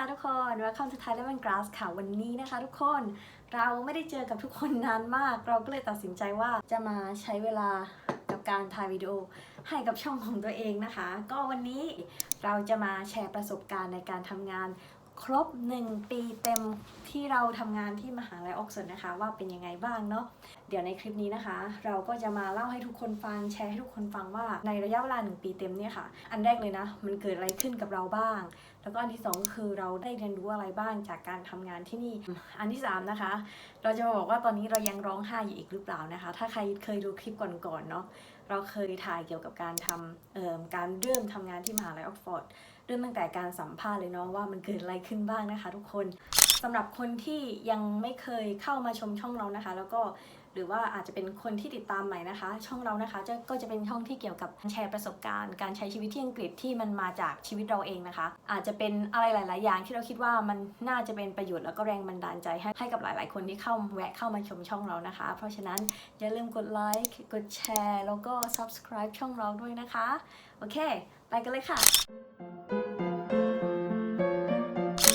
ค่ะทุกคน Welcome to Thailand Grass ค่ะ วันนี้นะคะทุกคน เราไม่ได้เจอกับทุกคนนานมาก เราก็เลยตัดสินใจว่าจะมาใช้เวลากับการถ่ายวิดีโอให้กับช่องของตัวเองนะคะ ก็วันนี้เราจะมาแชร์ประสบการณ์ในการทำงาน ครบ 1 ปีเต็มที่เราทำงานที่มหาลัยออกซฟอร์ดนะคะ ว่าเป็นยังไงบ้างเนาะเดี๋ยวในคลิปนี้นะคะ เราก็จะมาเล่าให้ทุกคนฟังแชร์ให้ทุกคนฟังว่าในระยะเวลาหนึ่งปีเต็มเนี่ยค่ะ อันแรกเลยนะ มันเกิดอะไรขึ้นกับเราบ้าง แล้วก็อันที่สองคือเราได้เรียนรู้อะไรบ้างจากการทำงานที่นี่ อันที่สามนะคะ เราจะมาบอกว่าตอนนี้เรายังร้องไห้อยู่อีกหรือเปล่านะคะ ถ้าใครเคยดูคลิปก่อนๆเนาะเราเคยถ่ายเกี่ยวกับการทำการเริ่มทำงานที่มหาลัยออกซฟอร์ด เริ่มตั้งแต่การสัมภาษณ์เลยเนาะว่ามันเกิดอะไรขึ้นบ้างนะคะ ทุกคนสำหรับคนที่ยังไม่เคยเข้ามาชมช่องเรานะคะ แล้วก็หรือว่าอาจจะเป็นคนที่ติดตามใหม่นะคะ ช่องเรานะคะจะก็จะเป็นช่องที่เกี่ยวกับแชร์ประสบการณ์ การใช้ชีวิตที่อังกฤษที่มันมาจากชีวิตเราเองนะคะ อาจจะเป็นอะไรหลาย ๆ อย่างที่เราคิดว่ามันน่าจะเป็นประโยชน์แล้วก็แรงบันดาลใจให้ให้กับหลาย ๆ คนที่เข้าแวะเข้ามาชมช่องเรานะคะ เพราะฉะนั้นอย่าลืมกดไลค์กดแชร์แล้วก็ subscribe ช่องเราด้วยนะคะโอเค ไปกันเลยค่ะ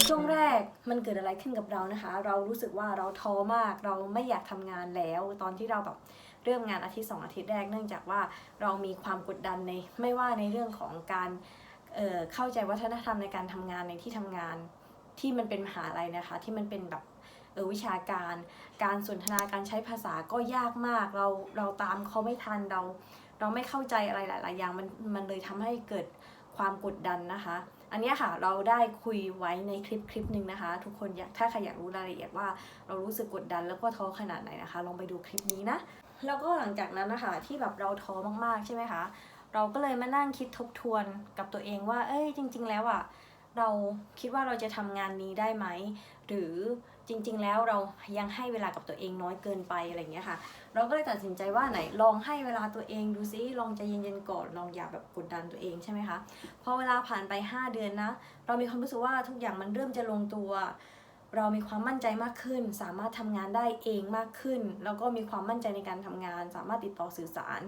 ช่วงแรกมันเกิดอะไรขึ้นกับเรานะคะ เรารู้สึกว่าเราท้อมาก เราไม่อยากทำงานแล้ว ตอนที่เราแบบเริ่มงานอาทิตย์สองอาทิตย์แรกเนื่องจากว่าเรามีความกดดันในไม่ว่าในเรื่องของการเเข้าใจวัฒนธรรมในการทำงานในที่ทำงานที่มันเป็นมหาลัยนะคะ ที่มันเป็นแบบเออวิชาการ การสนทนาการใช้ภาษาก็ยากมาก เราเราตามเขาไม่ทันเรา เราไม่เข้าใจอะไรหลาย ๆ อย่างมันมันเลยทำให้เกิดความกดดันนะคะ อันนี้ค่ะเราได้คุยไว้ในคลิปคลิปหนึ่งนะคะ ทุกคนอยากถ้าใครอยากรู้รายละเอียดว่า เรารู้สึกกดดันแล้วก็ท้อขนาดไหนนะคะ ลองไปดูคลิปนี้นะ แล้วก็หลังจากนั้นนะคะที่แบบเราท้อมากๆใช่ไหมคะเราก็เลยมานั่งคิดทบทวนกับตัวเองว่า เอ้ยจริง ๆ แล้วอะเราคิดว่าเราจะทำงานนี้ได้ไหม หรือ จริง ๆ แล้วเรายังให้เวลากับตัวเองน้อยเกินไปอะไรอย่างเงี้ยค่ะ เราก็เลยตัดสินใจว่าไหนลองให้เวลาตัวเองดูซิลองใจเย็นๆก่อนลองอย่าแบบกดดันตัวเองใช่ไหมคะพอเวลาผ่านไป 5 เดือนนะ เรามีความรู้สึกว่าทุกอย่างมันเริ่มจะลงตัว เรามีความมั่นใจมากขึ้น สามารถทำงานได้เองมากขึ้น แล้วก็มีความมั่นใจในการทำงาน สามารถติดต่อสื่อสาร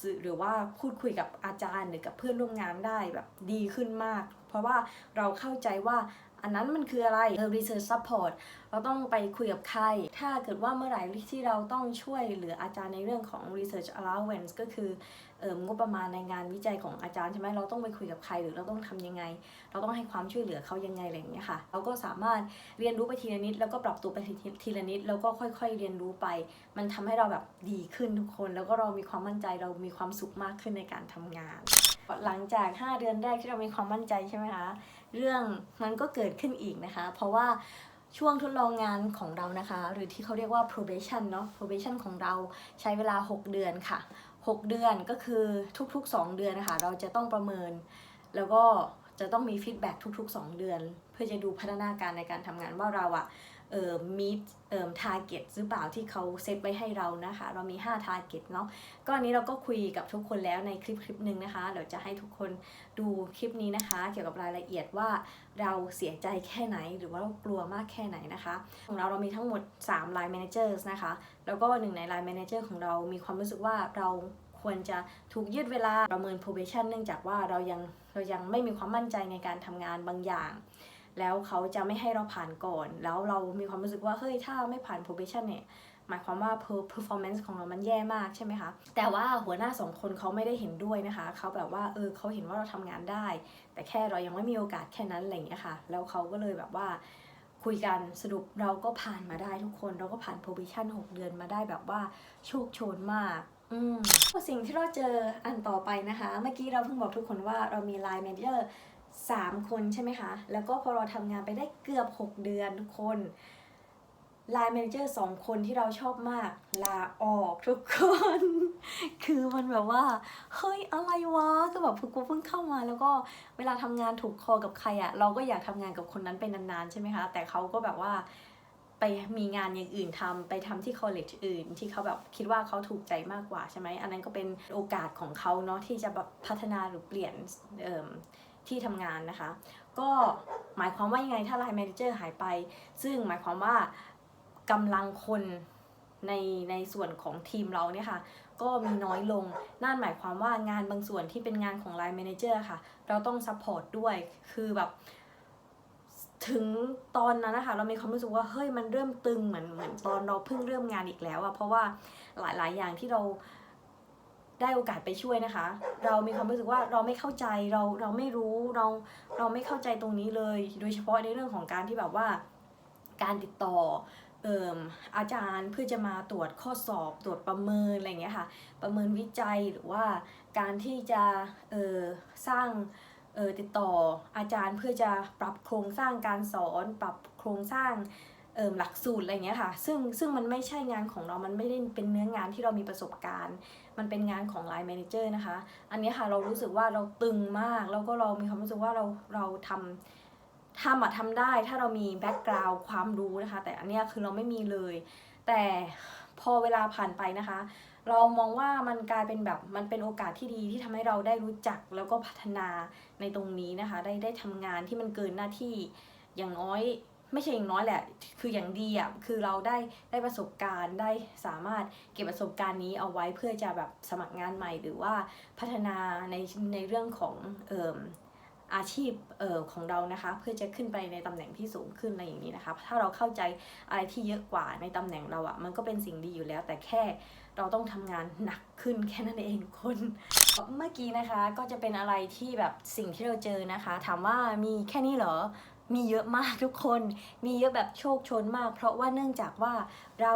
สื่อหรือว่าพูดคุยกับอาจารย์หรือกับเพื่อนร่วมงานได้แบบดีขึ้นมาก เพราะว่าเราเข้าใจว่า อันนั้นมันคืออะไรเออ research support เราต้องไปคุยกับใคร ถ้าเกิดว่าเมื่อไหร่ที่เราต้องช่วยเหลืออาจารย์ในเรื่องของ research allowance ก็คือเอ่องบประมาณในงานวิจัยของอาจารย์ใช่ไหมเราต้องไปคุยกับใครหรือเราต้องทำยังไง เราต้องให้ความช่วยเหลือเขายังไงอะไรอย่างเงี้ยค่ะ เราก็สามารถเรียนรู้ไปทีละนิด แล้วก็ปรับตัวไปทีละนิด แล้วก็ค่อย ๆ เรียนรู้ไป มันทำให้เราแบบดีขึ้นทุกคน แล้วก็เรามีความมั่นใจเรามีความสุขมากขึ้นในการทำงาน หลังจาก 5 เดือนแรกที่เรามีความมั่นใจใช่ไหมคะ เรื่องมันก็เกิดขึ้นอีกนะคะ เพราะว่าช่วงทดลองงานของเรานะคะ หรือที่เขาเรียกว่า probation เนาะ probation ของเราใช้เวลา 6 เดือนค่ะ 6 เดือนก็คือทุกๆ 2 เดือนนะคะ เราจะต้องประเมิน แล้วก็จะต้องมีฟีดแบ็กทุก ๆ 2 เดือน เพื่อจะดูพัฒนาการในการทำงานว่าเราอะ meet เอ่อ target หรือเปล่าที่เขาเซตไว้ให้เรานะคะ เรามี 5 target เนาะก็อันนี้เราก็คุยกับทุกคนแล้วในคลิปคลิปหนึ่งนะคะ เดี๋ยวจะให้ทุกคนดูคลิปนี้นะคะ เกี่ยวกับรายละเอียดว่าเราเสียใจแค่ไหนหรือว่าเรากลัวมากแค่ไหนนะคะ ของเราเรามีทั้งหมด 3 line managers นะคะ แล้วก็หนึ่งใน line manager ของเรามีความรู้สึกว่าเราควรจะถูกยืดเวลาประเมิน probation เนื่องจากว่าเรายังเรายังไม่มีความมั่นใจในการทำงานบางอย่าง แล้วเขาจะไม่ให้เราผ่านก่อน แล้วเรามีความรู้สึกว่าเฮ้ยถ้าไม่ผ่าน probation เนี่ยหมายความว่า performance ของเรามันแย่มากใช่ไหมคะ แต่ว่าหัวหน้าสองคนเขาไม่ได้เห็นด้วยนะคะ เขาแบบว่าเออเขาเห็นว่าเราทำงานได้ แต่แค่เรายังไม่มีโอกาสแค่นั้นอะไรอย่างเงี้ยค่ะ แล้วเขาก็เลยแบบว่าคุยกันสรุปเราก็ผ่านมาได้ทุกคน เราก็ผ่าน probation 6 เดือนมาได้แบบว่าโชคโชนมากอืมสิ่งที่เราเจออันต่อไปนะคะ เมื่อกี้เราเพิ่งบอกทุกคนว่าเรามี line manager สามคนใช่ไหมคะ แล้วก็พอเราทำงานไปได้เกือบ 6 เดือนทุกคนไลน์แมเนเจอร์สองคนที่เราชอบมาก ลาออกทุกคน คือมันแบบว่า เฮ้ย อะไรวะก็แบบกูเพิ่งเข้ามา แล้วก็เวลาทำงานถูกคอกับใครอะเราก็อยากทำงานกับคนนั้นเป็นนานๆ ใช่ไหมคะ แต่เขาก็แบบว่าไปมีงานอย่างอื่นทำไปทำที่คอลเลจอื่น ที่เขาแบบคิดว่าเขาถูกใจมากกว่าใช่ไหมอันนั้นก็เป็นโอกาสของเขาเนาะที่จะแบบพัฒนาหรือเปลี่ยนเอิ่ม ที่ทำงานนะคะ ก็หมายความว่ายังไงถ้าไลน์แมเนเจอร์หายไป ซึ่งหมายความว่ากำลังคนในในส่วนของทีมเราเนี่ยค่ะ ก็มีน้อยลง นั่นหมายความว่างานบางส่วนที่เป็นงานของ Line Manager ค่ะ เราต้องซัพพอร์ตด้วยคือแบบถึงตอนนั้นนะคะเรามีความรู้สึกว่าเฮ้ยมันเริ่มตึงเหมือนเหมือนตอนเราเพิ่งเริ่มงานอีกแล้วอะเพราะว่าหลาย ๆ อย่างที่เรา ได้โอกาสไปช่วยนะคะ เรามีความรู้สึกว่าเราไม่เข้าใจเราเราไม่รู้เราเราไม่เข้าใจตรงนี้เลย โดยเฉพาะในเรื่องของการที่แบบว่าการติดต่อเอ่มอาจารย์เพื่อจะมาตรวจข้อสอบตรวจประเมินอะไรเงี้ยค่ะ ประเมินวิจัยหรือว่าการที่จะเออสร้างเออติดต่ออาจารย์เพื่อจะปรับโครงสร้างการสอน ปรับโครงสร้าง หลักสูตรอะไรเงี้ยค่ะ ซึ่งซึ่งมันไม่ใช่งานของเรา มันไม่ได้เป็นเนื้องานที่เรามีประสบการณ์ มันเป็นงานของ Line Manager นะคะ อันนี้ค่ะเรารู้สึกว่าเราตึงมาก แล้วก็เรามีความรู้สึกว่าเราเราทำทำอะทำได้ถ้าเรามีแบ็กกราวด์ความรู้นะคะ แต่อันนี้คือเราไม่มีเลย แต่พอเวลาผ่านไปนะคะ เรามองว่ามันกลายเป็นแบบมันเป็นโอกาสที่ดีที่ทำให้เราได้รู้จักแล้วก็พัฒนาในตรงนี้นะคะ ได้ได้ทำงานที่มันเกินหน้าที่อย่างน้อย ไม่ใช่อย่างน้อยแหละ คืออย่างดีอะคือเราได้ได้ประสบการณ์ได้สามารถเก็บประสบการณ์นี้เอาไว้เพื่อจะแบบสมัครงานใหม่ หรือว่าพัฒนาในในเรื่องของเอ่มอาชีพเอ่อของเรานะคะ เพื่อจะขึ้นไปในตำแหน่งที่สูงขึ้นอะไรอย่างนี้นะคะ ถ้าเราเข้าใจอะไรที่เยอะกว่าในตำแหน่งเราอะมันก็เป็นสิ่งดีอยู่แล้ว แต่แค่เราต้องทำงานหนักขึ้นแค่นั้นเองทุกคนเมื่อกี้นะคะก็จะเป็นอะไรที่แบบสิ่งที่เราเจอนะคะ ถามว่ามีแค่นี้เหรอ มีเยอะมากทุกคน มีเยอะแบบโชคชนมาก เพราะว่าเนื่องจากว่าเรา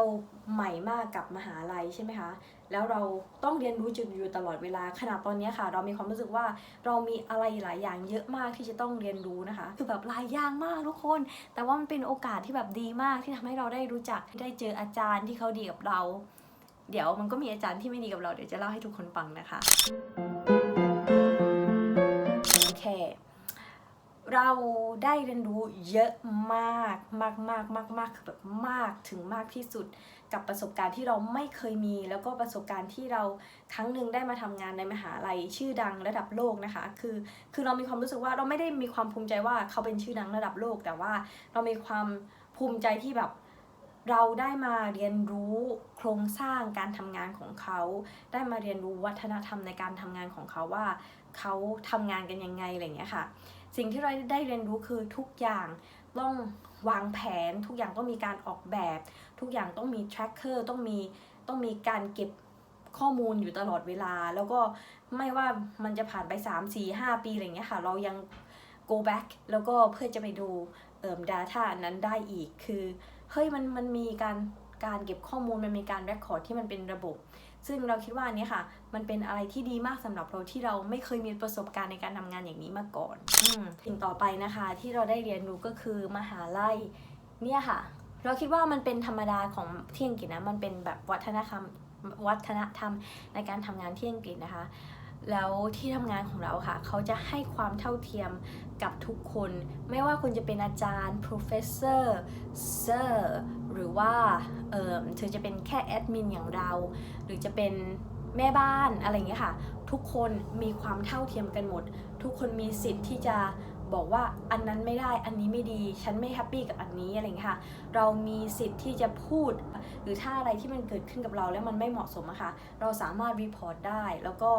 ใหม่มากกับมหาลัยใช่ไหมคะ แล้วเราต้องเรียนรู้จุดอยู่ตลอดเวลาขนาดตอนนี้ค่ะ เรามีความรู้สึกว่าเรามีอะไรหลายอย่างเยอะมากที่จะต้องเรียนรู้นะคะ คือแบบหลายอย่างมากทุกคน แต่ว่ามันเป็นโอกาสที่แบบดีมากที่ทำให้เราได้รู้จัก ได้เจออาจารย์ที่เขาดีกับเรา เดี๋ยวมันก็มีอาจารย์ที่ไม่ดีกับเรา เดี๋ยวจะเล่าให้ทุกคนฟังนะคะ โอเค เราได้เรียนรู้เยอะมากมากมากมากมากแบบมากถึงมากที่สุด กับประสบการณ์ที่เราไม่เคยมี แล้วก็ประสบการณ์ที่เราครั้งหนึ่งได้มาทำงานในมหาลัยชื่อดังระดับโลกนะคะ คือคือเรามีความรู้สึกว่าเราไม่ได้มีความภูมิใจว่าเขาเป็นชื่อดังระดับโลก แต่ว่าเรามีความภูมิใจที่แบบเราได้มาเรียนรู้โครงสร้างการทำงานของเขา ได้มาเรียนรู้วัฒนธรรมในการทำงานของเขาว่า เขาทำงานกันยังไงอะไรอย่างเงี้ยค่ะ สิ่งที่เราได้เรียนรู้คือทุกอย่างต้องวางแผน ทุกอย่างต้องมีการออกแบบ ทุกอย่างต้องมี tracker ต้องมีต้องมีการเก็บข้อมูลอยู่ตลอดเวลา แล้วก็ไม่ว่ามันจะผ่านไป 3 4 5 ปีอะไรเงี้ยค่ะ เรายัง go back แล้วก็เพื่อจะไปดูเอ่อ data นั้นได้อีกคือ เฮ้ยมันมันมีการการเก็บข้อมูลมันมีการ record ที่มันเป็นระบบ ซึ่งเราคิดว่าอันเนี้ยค่ะ มันเป็นอะไรที่ดีมากสำหรับเราที่เราไม่เคยมีประสบการณ์ในการทำงานอย่างนี้มาก่อนอสิ่งต่อไปนะคะ ที่เราได้เรียนรู้ก็คือมหาลัยเนี่ยค่ะ เราคิดว่ามันเป็นธรรมดาของที่อังกฤษนะมันเป็นแบบวัฒนธรรมวัฒนธรรมในการทำงานที่อังกฤษนะคะแล้วที่ทำงานของเราค่ะ เขาจะให้ความเท่าเทียมกับทุกคน ไม่ว่าคุณจะเป็นอาจารย์ professor sir หรือว่าเออเธอจะเป็นแค่แอดมินอย่างเรา หรือจะเป็นแม่บ้านอะไรอย่างเงี้ยค่ะ ทุกคนมีความเท่าเทียมกันหมด ทุกคนมีสิทธิ์ที่จะบอกว่าอันนั้นไม่ได้ อันนี้ไม่ดี ฉันไม่แฮปปี้กับอันนี้อะไรอย่างเงี้ยค่ะ เรามีสิทธิ์ที่จะพูด หรือถ้าอะไรที่มันเกิดขึ้นกับเราแล้วมันไม่เหมาะสมอะค่ะ เราสามารถรีพอร์ตได้ แล้วก็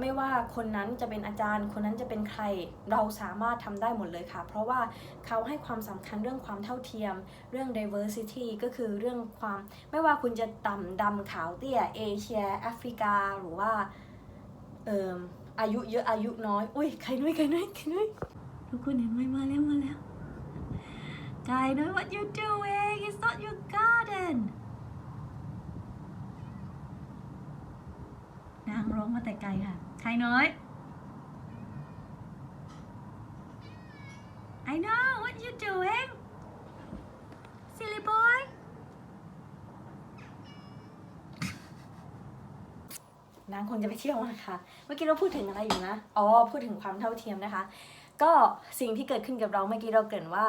ไม่ว่าคนนั้นจะเป็นอาจารย์ คนนั้นจะเป็นใคร เราสามารถทำได้หมดเลยค่ะ เพราะว่าเขาให้ความสำคัญเรื่องความเท่าเทียม เรื่อง diversity ก็คือเรื่องความ ไม่ว่าคุณจะต่ำดำขาวเตี้ยเอเชียแอฟริกา หรือว่าเอ่มอายุเยอะอายุน้อย อุ้ยใครนุ้ยใครนุ้ยใครนุ้ยทุกคนเห็นไหมมาแล้วมาแล้วกายนุ้ย what you do it's not your garden นาง ร้องมาแต่ไกลค่ะ ใครน้อย I know what you doing silly boy นางคงจะไปเที่ยวนะคะ เมื่อกี้เราพูดถึงอะไรอยู่นะ อ๋อ พูดถึงความเท่าเทียมนะคะ ก็สิ่งที่เกิดขึ้นกับเราเมื่อกี้เราเกรินว่า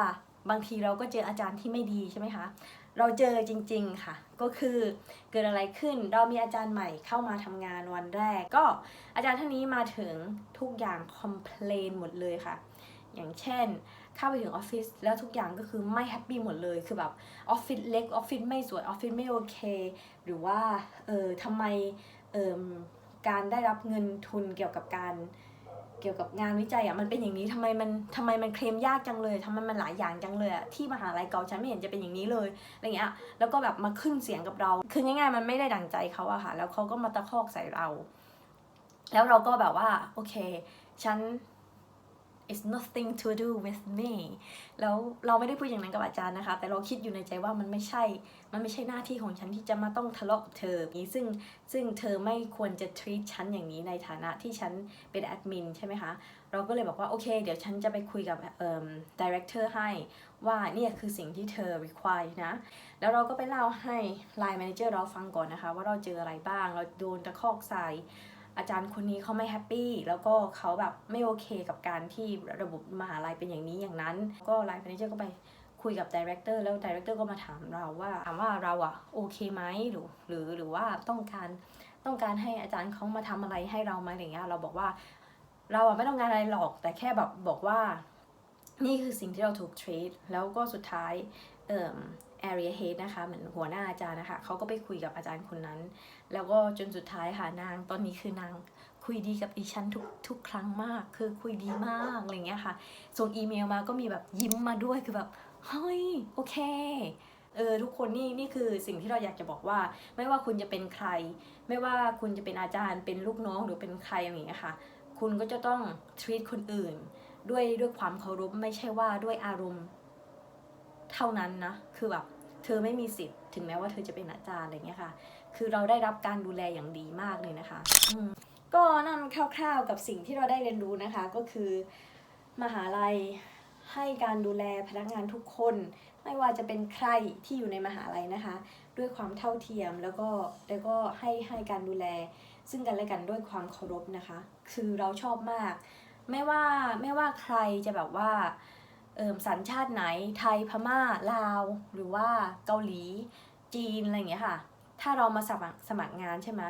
บางทีเราก็เจออาจารย์ที่ไม่ดีใช่ไหมคะ เราเจอจริงๆค่ะ ก็คือเกิดอะไรขึ้นเรามีอาจารย์ใหม่เข้ามาทำงานวันแรก ก็อาจารย์ท่านนี้มาถึงทุกอย่างคอมเพลนหมดเลยค่ะ อย่างเช่น เข้าไปถึงออฟฟิศแล้วทุกอย่างก็คือไม่แฮปปี้หมดเลยคือแบบออฟฟิศเล็กออฟฟิศไม่สวยออฟฟิศไม่โอเค หรือว่าเออทำไมเออการได้รับเงินทุนเกี่ยวกับการ เกี่ยวกับงานวิจัยอะมันเป็นอย่างนี้ทำไมมันทำไมมันเคลมยากจังเลยทำไมมันหลายอย่างจังเลยอะที่มหาลัยเก่าฉันไม่เห็นจะเป็นอย่างนี้เลยอะไรเงี้ยแล้วก็แบบมาขึ้นเสียงกับเรา คือง่ายๆมันไม่ได้ดังใจเขาอะค่ะแล้วเขาก็มาตะคอกใส่เรา แล้วเราก็แบบว่าโอเค ฉัน it's nothing to do with me แล้วเราไม่ได้พูดอย่างนั้นกับอาจารย์นะคะ แต่เราคิดอยู่ในใจว่ามันไม่ใช่ มันไม่ใช่หน้าที่ของฉันที่จะมาต้องทะเลาะกับเธอนี้ซึ่งซึ่งเธอไม่ควรจะ treat ฉันอย่างนี้ในฐานะที่ฉันเป็นแอดมินใช่ไหมคะ เราก็เลยบอกว่า โอเค เดี๋ยวฉันจะไปคุยกับเอ่อ director ให้ว่าเนี่ยคือสิ่งที่เธอ require นะ แล้วเราก็ไปเล่าให้ line manager เราฟังก่อนนะคะ ว่าเราเจออะไรบ้าง เราโดนตะคอกใส่ อาจารย์คนนี้เขาไม่แฮปปี้แล้วก็เขาแบบไม่โอเคกับการที่ระบบมหาลัยเป็นอย่างนี้อย่างนั้น ก็ไลน์แมเนเจอร์ก็ไปคุยกับดีเรคเตอร์แล้วดีเรคเตอร์ก็มาถามเราว่าถามว่าเราอะโอเคไหมหรือหรือหรือว่าต้องการต้องการให้อาจารย์เขามาทำอะไรให้เราไหมอะไรเงี้ยเราบอกว่า เราอะไม่ต้องการอะไรหรอก แต่แค่แบบบอกว่า นี่คือสิ่งที่เราถูก treat แล้วก็สุดท้ายเอ่อ area head นะคะเหมือนหัวหน้าอาจารย์นะคะเขาก็ไปคุยกับอาจารย์คนนั้น แล้วก็จนสุดท้ายค่ะนางตอนนี้คือนางคุยดีกับดิฉันทุกทุกครั้งมาก คือคุยดีมากอะไรเงี้ยค่ะส่งอีเมลมาก็มีแบบยิ้มมาด้วยคือแบบเฮ้ยโอเคเออทุกคนนี่นี่คือสิ่งที่เราอยากจะบอกว่า ไม่ว่าคุณจะเป็นใคร ไม่ว่าคุณจะเป็นอาจารย์เป็นลูกน้องหรือเป็นใครอย่างเงี้ยค่ะ คุณก็จะต้อง treat คนอื่น ด้วยด้วยความเคารพไม่ใช่ว่าด้วยอารมณ์ เท่านั้นนะ คือแบบเธอไม่มีสิทธิ์ถึงแม้ว่าเธอจะเป็นอาจารย์อะไรเงี้ยค่ะ คือเราได้รับการดูแลอย่างดีมากเลยนะคะก็นั่นคร่าวๆกับสิ่งที่เราได้เรียนรู้นะคะ ก็คือ มหาลัยให้การดูแลพนักงานทุกคน ไม่ว่าจะเป็นใครที่อยู่ในมหาลัยนะคะ ด้วยความเท่าเทียมแล้วก็แล้วก็ให้ให้การดูแล ซึ่งกันและกันด้วยความเคารพนะคะ คือเราชอบมาก ไม่ว่าไม่ว่าใครจะแบบว่า สัญชาติไหนไทยพม่าลาว หรือว่าเกาหลี จีนอะไรอย่างเงี้ยค่ะ ถ้าเรามาสมัครสมัครงานใช่ไหม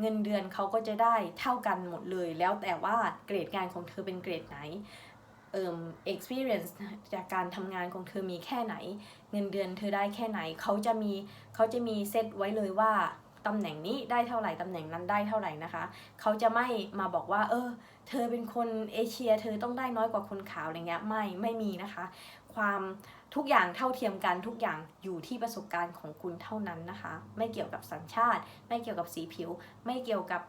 เงินเดือนเขาก็จะได้เท่ากันหมดเลย แล้วแต่ว่าเกรดงานของเธอเป็นเกรดไหนเอ่อ experience จากการทำงานของเธอมีแค่ไหน เงินเดือนเธอได้แค่ไหน เขาจะมีเขาจะมีเซตไว้เลยว่า ตำแหน่งนี้ได้เท่าไหร่ตำแหน่งนั้นได้เท่าไหร่นะคะ เขาจะไม่มาบอกว่า เออ เธอเป็นคนเอเชีย เธอต้องได้น้อยกว่าคนขาวอะไรเงี้ยไม่ไม่มีนะคะ ความทุกอย่างเท่าเทียมกันทุกอย่างอยู่ที่ประสบการณ์ของคุณเท่านั้นนะคะ ไม่เกี่ยวกับสัญชาติ ไม่เกี่ยวกับสีผิว ไม่เกี่ยวกับ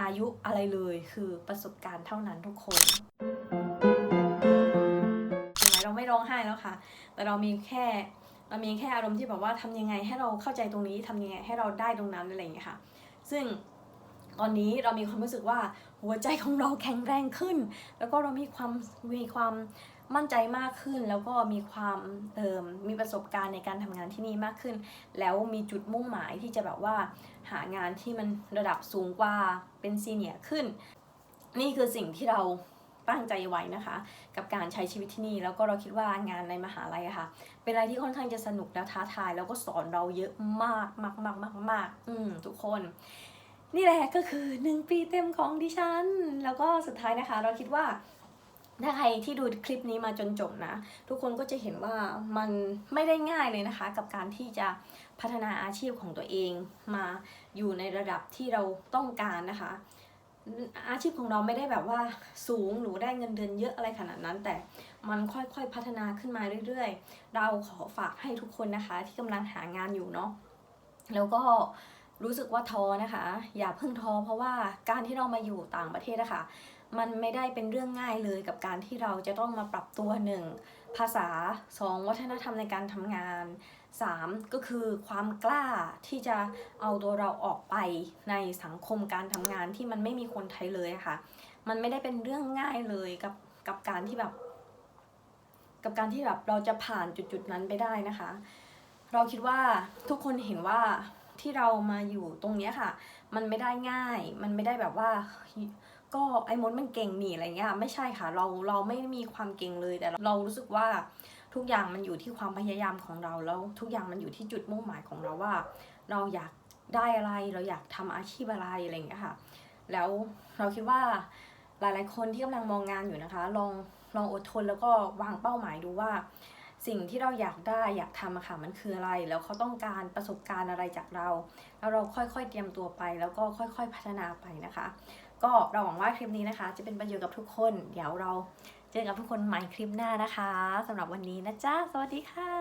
อายุอะไรเลยคือประสบการณ์เท่านั้นทุกคนเห็นไมเราไม่ร้องไห้แล้วค่ะ แต่เรามีแค่ เรามีแค่อารมณ์ที่แบบว่าทำยังไงให้เราเข้าใจตรงนี้ทำยังไงให้เราได้ตรงนั้นอะไรอย่างเงี้ยค่ะ ซึ่งตอนนี้เรามีความรู้สึกว่าหัวใจของเราแข็งแรงขึ้น แล้วก็เรามีความมีความมั่นใจมากขึ้น แล้วก็มีความเอ่มมีประสบการณ์ในการทำงานที่นี่มากขึ้น แล้วมีจุดมุ่งหมายที่จะแบบว่าหางานที่มันระดับสูงกว่าเป็นซีเนียร์ขึ้น นี่คือสิ่งที่เรา ตั้งใจไว้นะคะ กับการใช้ชีวิตที่นี่ แล้วก็เราคิดว่างานในมหาลัยค่ะ เป็นอะไรที่ค่อนข้างจะสนุกและท้าทาย แล้วก็สอนเราเยอะมากมากมากมากมากอืมทุกคน นี่แหละก็คือหนึ่งปีเต็มของดิฉัน แล้วก็สุดท้ายนะคะ เราคิดว่าถ้าใครที่ดูคลิปนี้มาจนจบนะ ทุกคนก็จะเห็นว่ามันไม่ได้ง่ายเลยนะคะ กับการที่จะพัฒนาอาชีพของตัวเองมาอยู่ในระดับที่เราต้องการนะคะ อาชีพของเราไม่ได้แบบว่าสูงหรือได้เงินเดือนเยอะอะไรขนาดนั้น แต่มันค่อยๆพัฒนาขึ้นมาเรื่อยๆ เราขอฝากให้ทุกคนนะคะ ที่กำลังหางานอยู่เนาะแล้วก็รู้สึกว่าท้อนะคะ อย่าเพิ่งท้อเพราะว่าการที่เรามาอยู่ต่างประเทศนะคะมันไม่ได้เป็นเรื่องง่ายเลยกับการที่เราจะต้องมาปรับตัวหนึ่งภาษา 2 วัฒนธรรมในการทำงาน 3 ก็คือความกล้าที่จะเอาตัวเราออกไปในสังคมการทำงานที่มันไม่มีคนไทยเลยค่ะ มันไม่ได้เป็นเรื่องง่ายเลยกับกับการที่แบบ กับการที่แบบเราจะผ่านจุดๆนั้นไปได้นะคะ เราคิดว่าทุกคนเห็นว่าที่เรามาอยู่ตรงเนี้ยค่ะ มันไม่ได้ง่าย มันไม่ได้แบบว่า ก็ไอ้มดมันเก่งหนีอะไรเงี้ย ไม่ใช่ค่ะ เราเราไม่มีความเก่งเลยแต่เรารู้สึกว่า ทุกอย่างมันอยู่ที่ความพยายามของเราแล้วทุกอย่างมันอยู่ที่จุดมุ่งหมายของเราว่า เราอยากได้อะไรเราอยากทำอาชีพอะไรอะไรอย่างเงี้ยค่ะ แล้วเราคิดว่าหลายๆคนที่กำลังมองงานอยู่นะคะ ลองลองอดทนแล้วก็วางเป้าหมายดูว่า สิ่งที่เราอยากได้อยากทำอะค่ะมันคืออะไร แล้วเขาต้องการประสบการณ์อะไรจากเรา แล้วเราค่อยๆเตรียมตัวไป แล้วก็ค่อย ๆ พัฒนาไปนะคะ ก็เราหวังว่าคลิปนี้นะคะ จะเป็นประโยชน์กับทุกคน เดี๋ยวเรา เจอกับทุกคนใหม่คลิปหน้านะคะสำหรับวันนี้นะจ๊ะ สวัสดีค่ะ